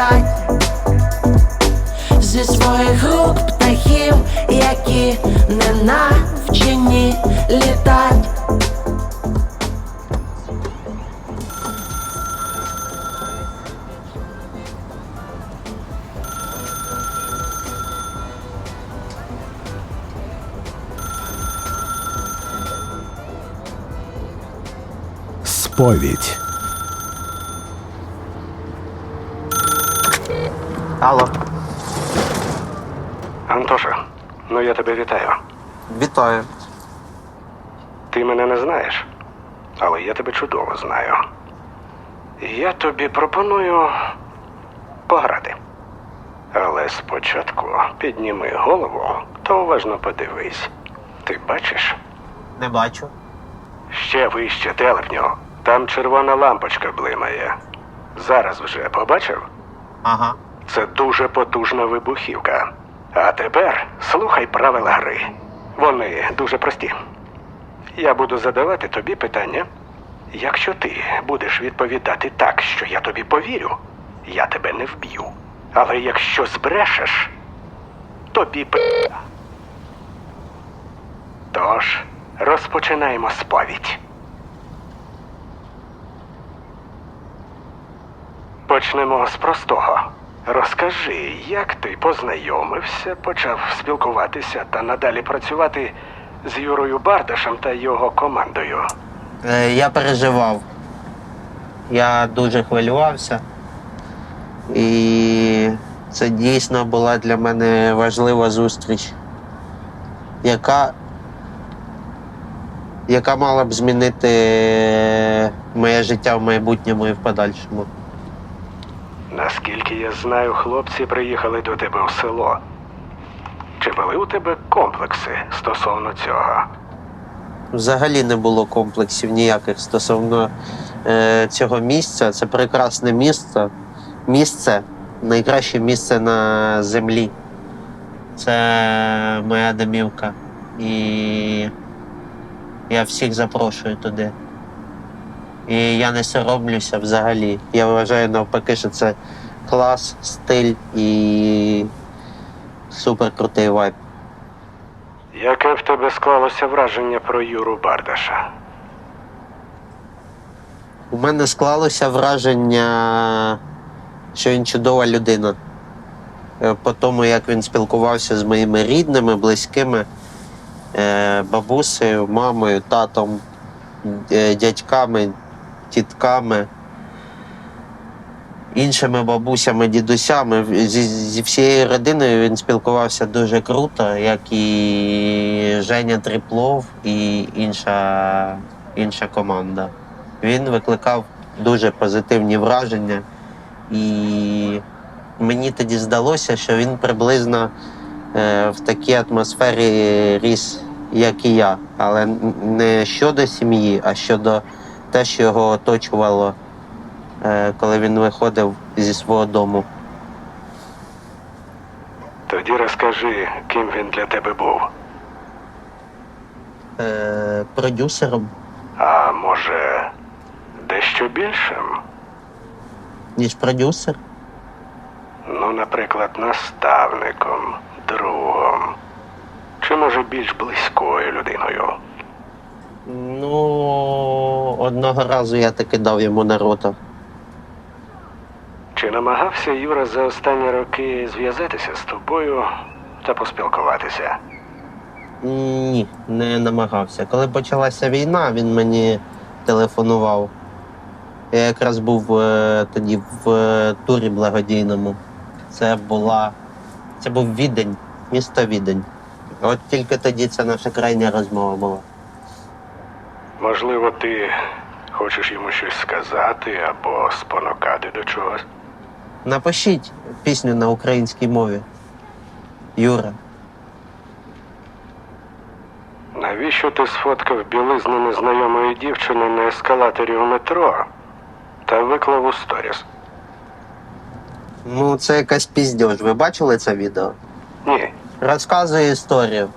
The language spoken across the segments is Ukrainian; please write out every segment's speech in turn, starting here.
тікать зі своїх рук птахів, які не навчені літать. Сповідь. Ну я тебе вітаю. вітаю. Ти мене не знаєш, але я тебе чудово знаю. Я тобі пропоную пограти. Але спочатку підніми голову та уважно подивись. Ти бачиш? Не бачу. Ще вище телепню. Там червона лампочка блимає. Зараз вже побачив? Ага. Це дуже потужна вибухівка. А тепер слухай правила гри. Вони дуже прості. Я буду задавати тобі питання. Якщо ти будеш відповідати так, що я тобі повірю, я тебе не вб'ю. Але якщо збрешеш, тобі п. Тож, розпочинаємо сповідь. Почнемо з простого. Розкажи, як ти познайомився, почав спілкуватися та надалі працювати з Юрою Бардашем та його командою. Е, я переживав. Я дуже хвилювався. І це дійсно була для мене важлива зустріч, яка, яка мала б змінити моє життя в майбутньому і в подальшому. Наскільки я знаю, хлопці приїхали до тебе в село. Чи були у тебе комплекси стосовно цього? Взагалі не було комплексів ніяких стосовно е, цього місця. Це прекрасне місце. Місце найкраще місце на землі. Це моя домівка. І я всіх запрошую туди. І я не соромлюся взагалі. Я вважаю навпаки, що це клас, стиль і супер крутий вайб. Яке в тебе склалося враження про Юру Бардаша? У мене склалося враження, що він чудова людина. Е, По тому, як він спілкувався з моїми рідними, близькими, е, бабусею, мамою, татом, е, дядьками, тітками, іншими бабусями, дідусями. Зі, зі всією родиною він спілкувався дуже круто, як і Женя Тріплов і інша, інша команда. Він викликав дуже позитивні враження, і мені тоді здалося, що він приблизно е, в такій атмосфері ріс, як і я. Але не щодо сім'ї, а щодо те, що його оточувало, е, коли він виходив зі свого дому. Тоді розкажи, ким він для тебе був. Е, продюсером, А може, дещо більшим? ніж продюсер. Ну, наприклад, наставником, другом. Чи може більш близькою людиною? Ну, одного разу я таки дав йому на рота. Чи намагався Юра за останні роки зв'язатися з тобою та поспілкуватися? Ні, не намагався. Коли почалася війна, він мені телефонував. Я якраз був е, тоді в е, турі благодійному. Це була. Це був відень, місто Відень. От тільки тоді це наша крайня розмова була. Можливо, ти хочеш йому щось сказати або спонукати до чогось? Напишіть пісню на українській мові. Юра. Навіщо ти сфоткав білизну незнайомої дівчини на ескалаторі в метро та виклав у сторіс? Ну, це якась піздьош. Ви бачили це відео? Ні, Розказую історію,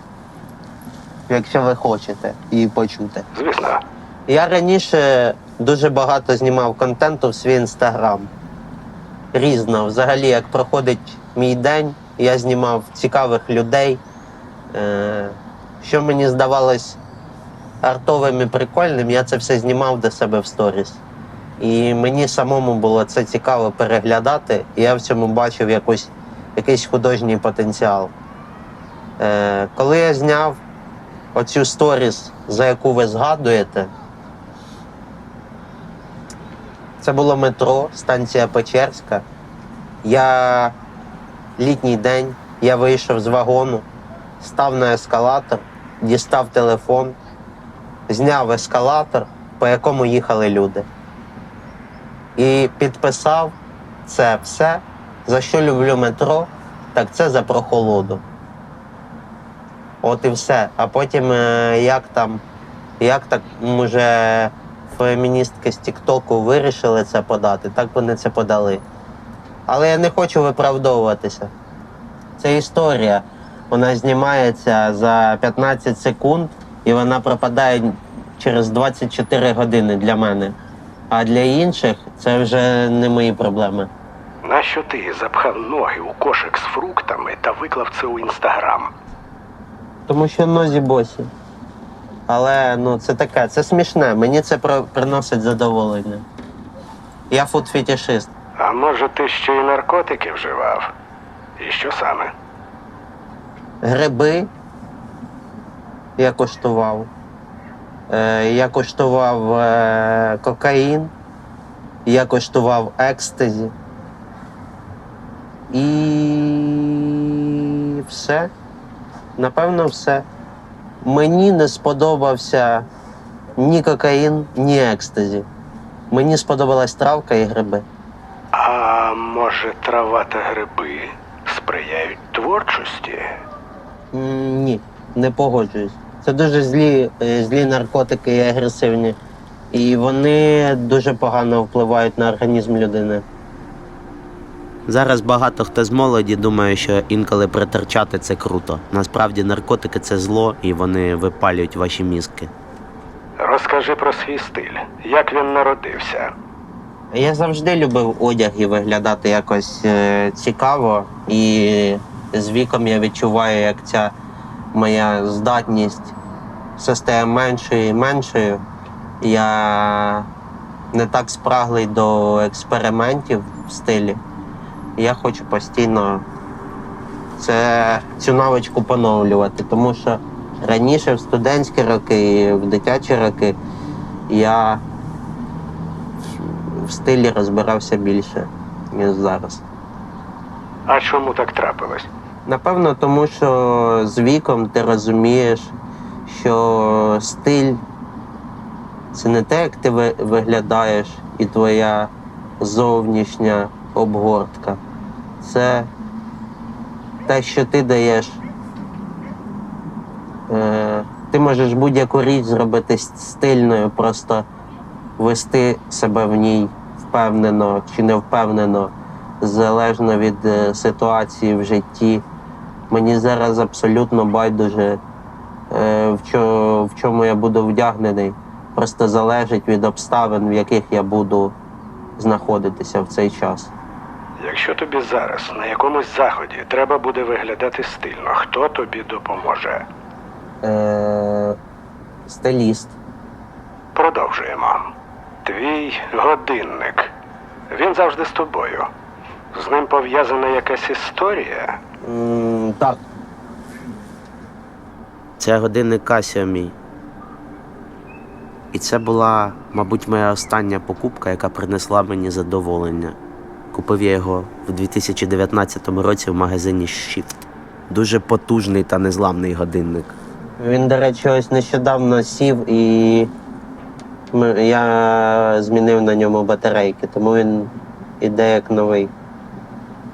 якщо ви хочете її почути. звісно. Я раніше дуже багато знімав контенту в свій інстаграм. різно. Взагалі, як проходить мій день, я знімав цікавих людей. Е, що мені здавалось артовим і прикольним, я це все знімав до себе в сторіс. І мені самому було це цікаво переглядати, і я в цьому бачив якось, якийсь художній потенціал. Е, коли я зняв оцю сторіс, за яку ви згадуєте, це було метро, станція Печерська. Я літній день, я вийшов з вагону, став на ескалатор, дістав телефон, зняв ескалатор, по якому їхали люди. І підписав це все, за що люблю метро, так це за прохолоду. От і все. А потім е, як там, як так може феміністки з Тіктоку вирішили це подати, так вони це подали. Але я не хочу виправдовуватися. Це історія. Вона знімається за 15 секунд і вона пропадає через 24 години для мене. А для інших це вже не мої проблеми. Нащо ти запхав ноги у кошик з фруктами та виклав це у інстаграм? Тому що нозі босі. Але ну це таке, це смішне. Мені це про- приносить задоволення. Я фуд-фетішист. А може ти ще й наркотики вживав? І що саме? Гриби я коштував. Е, я коштував е, кокаїн, я коштував екстазі. І все. Напевно, все. Мені не сподобався ні кокаїн, ні екстазі. Мені сподобалась травка і гриби. А може трава та гриби сприяють творчості? М, Ні, не погоджуюсь. Це дуже злі, е, злі наркотики і агресивні. І вони дуже погано впливають на організм людини. Зараз багато хто з молоді думає, що інколи притерчати це круто. Насправді наркотики це зло і вони випалюють ваші мізки. Розкажи про свій стиль, як він народився. Я завжди любив одяг і виглядати якось е, цікаво, і з віком я відчуваю, як ця моя здатність все стає меншою і меншою. Я не так спраглий до експериментів в стилі. Я хочу постійно це, цю навичку поновлювати, тому що раніше в студентські роки і в дитячі роки я в стилі розбирався більше, ніж зараз. А чому так трапилось? Напевно, тому що з віком ти розумієш, що стиль це не те, як ти виглядаєш і твоя зовнішня обгортка. Це те, що ти даєш. Е, ти можеш будь-яку річ зробити стильною, просто вести себе в ній впевнено чи не впевнено, залежно від е, ситуації в житті. Мені зараз абсолютно байдуже, е, в, чо, в чому я буду вдягнений. Просто залежить від обставин, в яких я буду знаходитися в цей час. Якщо тобі зараз на якомусь заході треба буде виглядати стильно, хто тобі допоможе? Е, стиліст. Продовжуємо. Твій годинник. Він завжди з тобою. З ним пов'язана якась історія. М, так. Це годинник Casio мій. І це була, мабуть, моя остання покупка, яка принесла мені задоволення. Купив я його в 2019 році в магазині Shift. Дуже потужний та незламний годинник. Він, до речі, ось нещодавно сів і я змінив на ньому батарейки, тому він іде як новий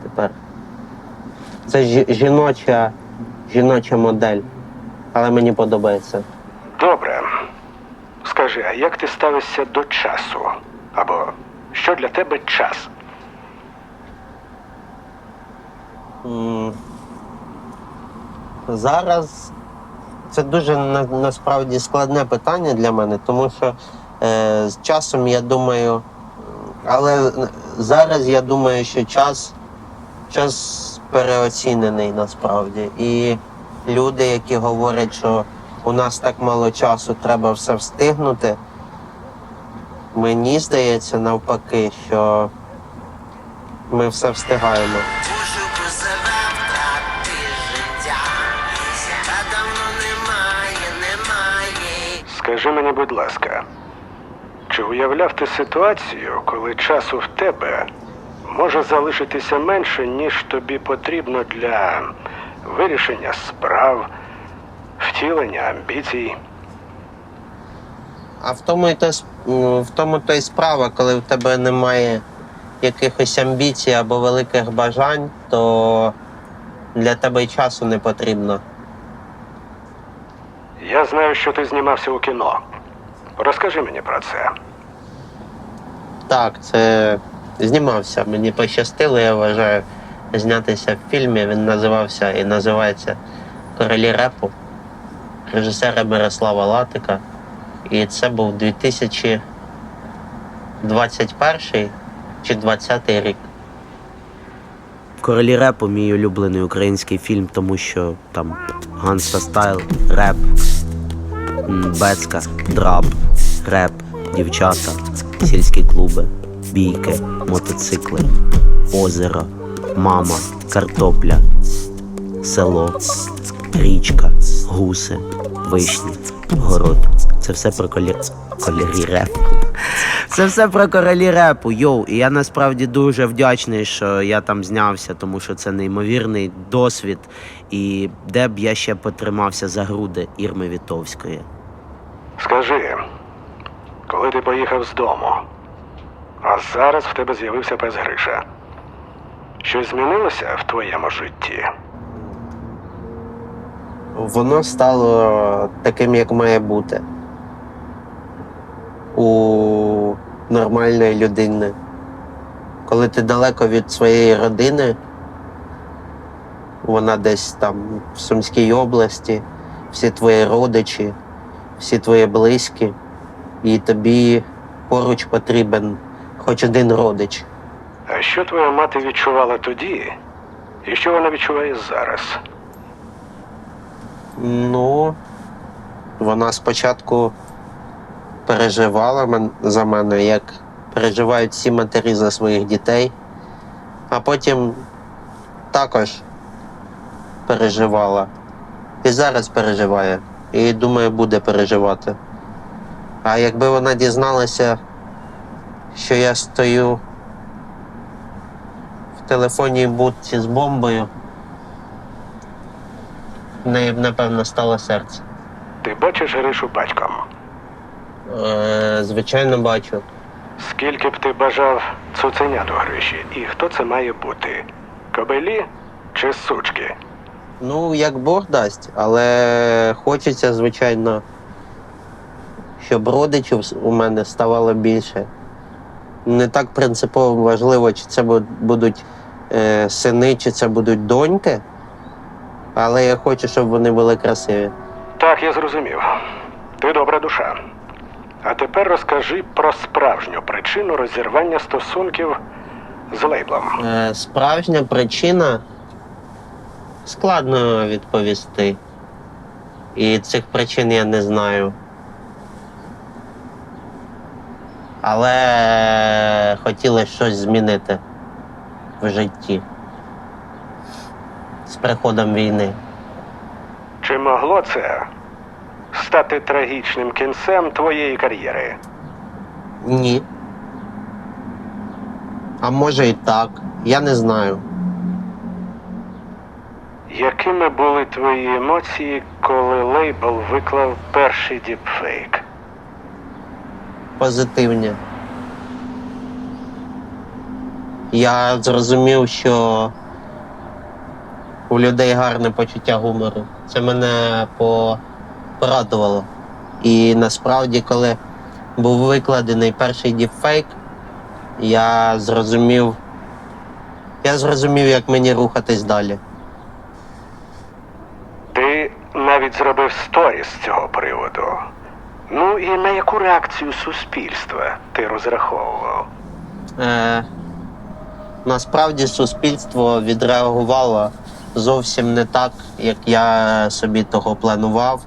тепер. Це жі- жіноча, жіноча модель, але мені подобається. Добре. Скажи, а як ти ставишся до часу? Або що для тебе час? Зараз це дуже на, насправді складне питання для мене, тому що е, з часом я думаю, але зараз я думаю, що час, час переоцінений насправді. І люди, які говорять, що у нас так мало часу, треба все встигнути. Мені здається навпаки, що ми все встигаємо. Скажи мені, будь ласка, чи уявляв ти ситуацію, коли часу в тебе може залишитися менше, ніж тобі потрібно для вирішення справ, втілення амбіцій? А в тому і с- в тому то й справа, коли в тебе немає якихось амбіцій або великих бажань, то для тебе й часу не потрібно. Я знаю, що ти знімався у кіно. Розкажи мені про це. Так, це знімався. Мені пощастило, я вважаю, знятися в фільмі. Він називався і називається Королі репу режисера Мирослава Латика. І це був 2021 чи 2020 рік. Королі репу мій улюблений український фільм, тому що там ганста стайл, реп, бецька, драп, реп, дівчата, сільські клуби, бійки, мотоцикли, озеро, мама, картопля, село, річка, гуси, вишні, город. Це все про колі... колірі репу. Це все про королі репу, йоу. І я насправді дуже вдячний, що я там знявся, тому що це неймовірний досвід. І де б я ще потримався за груди Ірми Вітовської. Скажи, коли ти поїхав з дому, а зараз в тебе з'явився пес Гриша. Щось змінилося в твоєму житті? Воно стало таким, як має бути. У нормальної людини. Коли ти далеко від своєї родини, вона десь там в Сумській області, всі твої родичі, всі твої близькі, і тобі поруч потрібен хоч один родич. А що твоя мати відчувала тоді, і що вона відчуває зараз? Ну, вона спочатку переживала за мене, як переживають всі матері за своїх дітей, а потім також переживала. І зараз переживає. І думаю, буде переживати. А якби вона дізналася, що я стою в телефонній будці з бомбою, в неї б, напевно, стало серце. Ти бачиш Гришу батьком? Е, звичайно, бачу. Скільки б ти бажав цуценят у Гриші? І хто це має бути? Кобелі чи сучки? Ну, як Бог дасть, але хочеться, звичайно, щоб родичів у мене ставало більше. Не так принципово важливо, чи це будуть е, сини, чи це будуть доньки. Але я хочу, щоб вони були красиві. Так, я зрозумів. Ти добра душа. А тепер розкажи про справжню причину розірвання стосунків з лейблом. Е, справжня причина складно відповісти. І цих причин я не знаю. Але хотілося щось змінити в житті з приходом війни. Чи могло це стати трагічним кінцем твоєї кар'єри? Ні. А може і так. Я не знаю. Якими були твої емоції, коли лейбл виклав перший діпфейк? позитивні. Я зрозумів, що у людей гарне почуття гумору. Це мене по- порадувало. І насправді, коли був викладений перший діпфейк, я зрозумів, я зрозумів, як мені рухатись далі. Ти навіть зробив сторіс з цього приводу. Ну і на яку реакцію суспільства ти розраховував? Е, насправді суспільство відреагувало зовсім не так, як я собі того планував.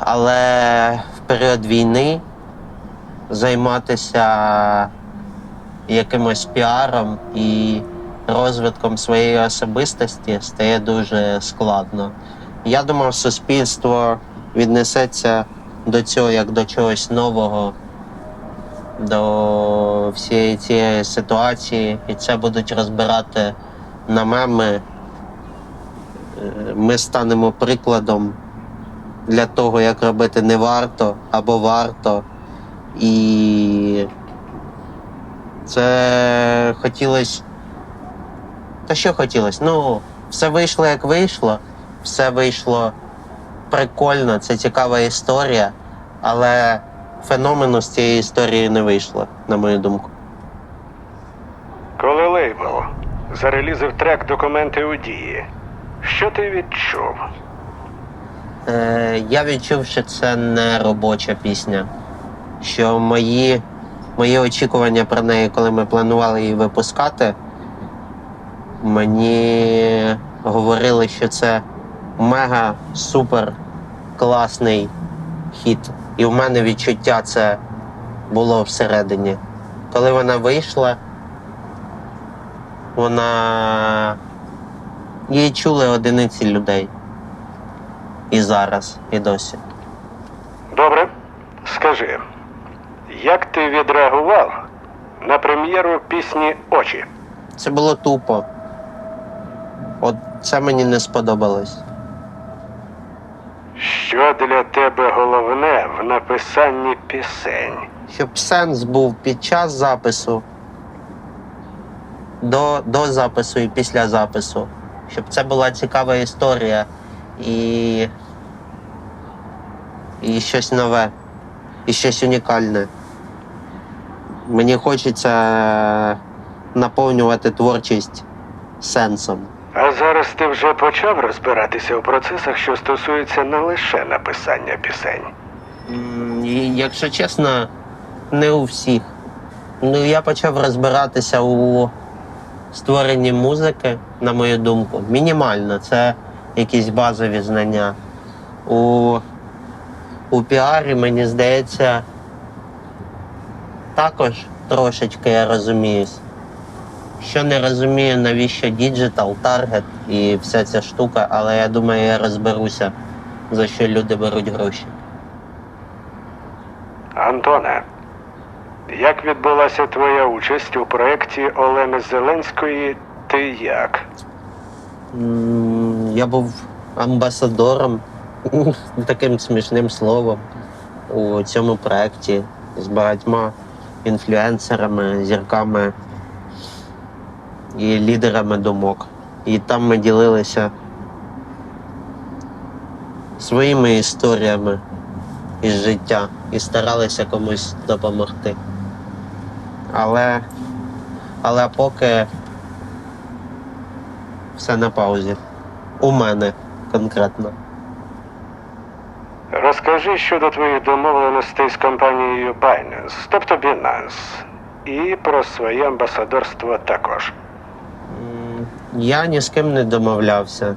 Але в період війни займатися якимось піаром і розвитком своєї особистості стає дуже складно. Я думав, суспільство віднесеться до цього як до чогось нового, до всієї цієї ситуації, і це будуть розбирати на меми. Е, Ми станемо прикладом для того, як робити не варто або варто. І це хотілося. Та що хотілося? Ну, все вийшло як вийшло, все вийшло прикольно, це цікава історія, але феномену з цієї історії не вийшло, на мою думку. Коли лейбл зарелізив трек документи у дії, що ти відчув? Е, я відчув, що це не робоча пісня. Що мої, мої очікування про неї, коли ми планували її випускати, мені говорили, що це мега супер класний хіт. І в мене відчуття це було всередині. Коли вона вийшла, вона її чули одиниці людей. І зараз, і досі. Добре, скажи, як ти відреагував на прем'єру пісні Очі? Це було тупо. От це мені не сподобалось. Що для тебе головне в написанні пісень? Щоб сенс був під час запису, до, до запису і після запису. Щоб це була цікава історія і, і щось нове, і щось унікальне. Мені хочеться наповнювати творчість сенсом. А зараз ти вже почав розбиратися у процесах, що стосуються не лише написання пісень. І, Якщо чесно, не у всіх. Ну, я почав розбиратися у створенні музики, на мою думку. Мінімально, це якісь базові знання. У, у піарі, мені здається, також трошечки я розуміюсь. Що не розумію, навіщо діджитал, таргет і вся ця штука, але я думаю, я розберуся, за що люди беруть гроші. Антоне, як відбулася твоя участь у проєкті Олени Зеленської Ти як? Я був амбасадором, таким смішним словом, у цьому проєкті з багатьма інфлюенсерами, зірками і лідерами думок. І там ми ділилися своїми історіями із життя і старалися комусь допомогти. Але, але поки все на паузі. У мене конкретно. Розкажи щодо твоїх домовленостей з компанією Binance, тобто Binance, і про своє амбасадорство також. Я ні з ким не домовлявся,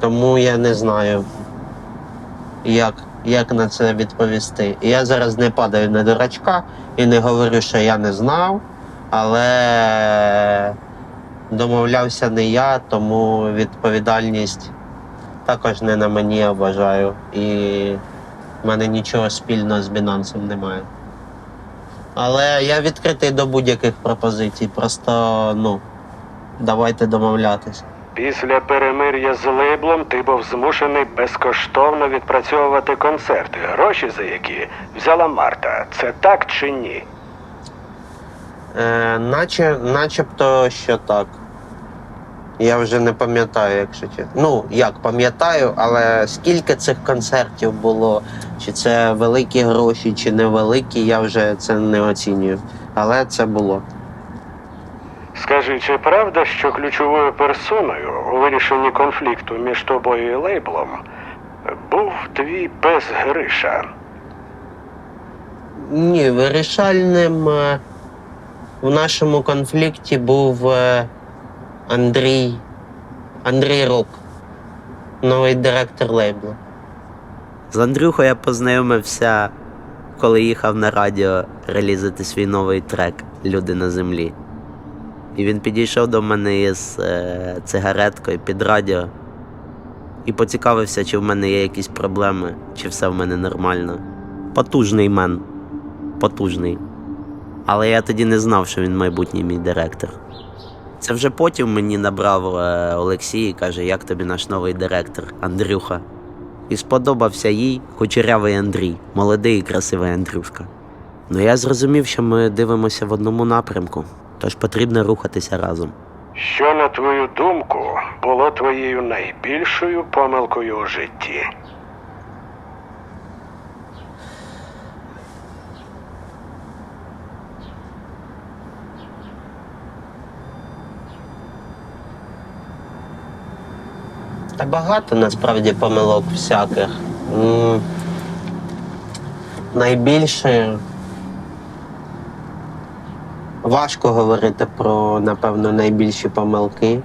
тому я не знаю, як, як на це відповісти. Я зараз не падаю на дурачка і не говорю, що я не знав, але домовлявся не я, тому відповідальність також не на мені, я вважаю. І в мене нічого спільного з Binance немає. Але я відкритий до будь-яких пропозицій. Просто, ну, давайте домовлятися. Після перемир'я з лейблом ти був змушений безкоштовно відпрацьовувати концерти, гроші за які взяла Марта. Це так чи ні? Е, наче, начебто, що так. Я вже не пам'ятаю, якщо чесно. Ну, як пам'ятаю, але скільки цих концертів було, чи це великі гроші, чи невеликі, я вже це не оцінюю. Але це було. Скажи, чи правда, що ключовою персоною у вирішенні конфлікту між тобою і лейблом був твій пес Гриша? Ні, вирішальним. е, в нашому конфлікті був е, Андрій. Андрій Рок, новий директор лейблу. З Андрюхою я познайомився, коли їхав на радіо релізити свій новий трек Люди на землі. І він підійшов до мене із е, цигареткою під радіо і поцікавився, чи в мене є якісь проблеми, чи все в мене нормально. Потужний мен. Потужний. Але я тоді не знав, що він майбутній мій директор. Це вже потім мені набрав е, Олексій і каже, як тобі наш новий директор, Андрюха. І сподобався їй кучерявий Андрій, молодий і красивий Андрюшка. Ну я зрозумів, що ми дивимося в одному напрямку, тож потрібно рухатися разом. Що, на твою думку, було твоєю найбільшою помилкою у житті? Та багато насправді помилок всяких. Найбільше важко говорити про, напевно, найбільші помилки.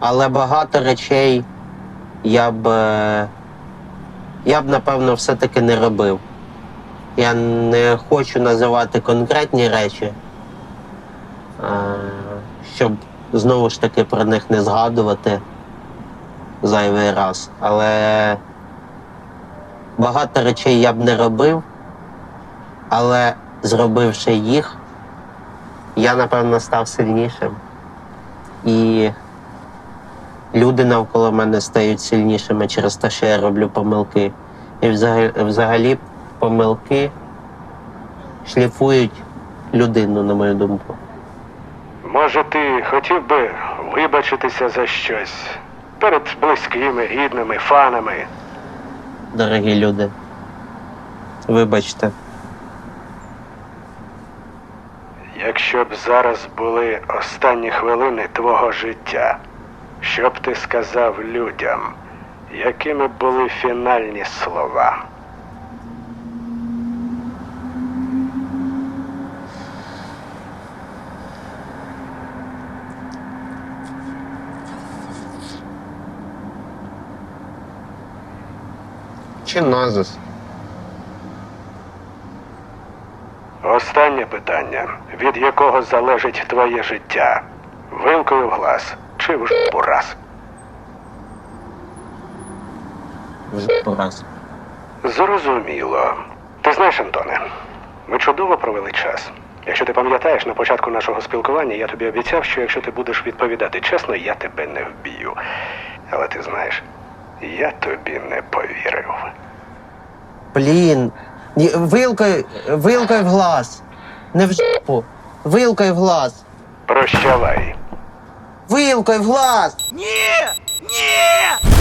Але багато речей я б, е, я б, напевно, все-таки не робив. Я не хочу називати конкретні речі, щоб знову ж таки про них не згадувати зайвий раз. Але багато речей я б не робив, але зробивши їх, я напевно став сильнішим. І люди навколо мене стають сильнішими через те, що я роблю помилки. І взагалі, помилки шліфують людину, на мою думку. Може, ти хотів би вибачитися за щось перед близькими, рідними, фанами? дорогі люди. Вибачте. Якщо б зараз були останні хвилини твого життя, що б ти сказав людям, якими були фінальні слова? Чи назис? Останнє питання, від якого залежить твоє життя. Вилкою в глаз чи в жопу раз? Вже пораз. Зрозуміло. Ти знаєш, Антоне, ми чудово провели час. Якщо ти пам'ятаєш, на початку нашого спілкування я тобі обіцяв, що якщо ти будеш відповідати чесно, я тебе не вб'ю. Але ти знаєш, я тобі не повірив. Блін. Ні, Вилкою, вилкою в глаз. Не в жопу. Вилкою в глаз. Прощавай. Вилкою в глаз! Ні! Ні!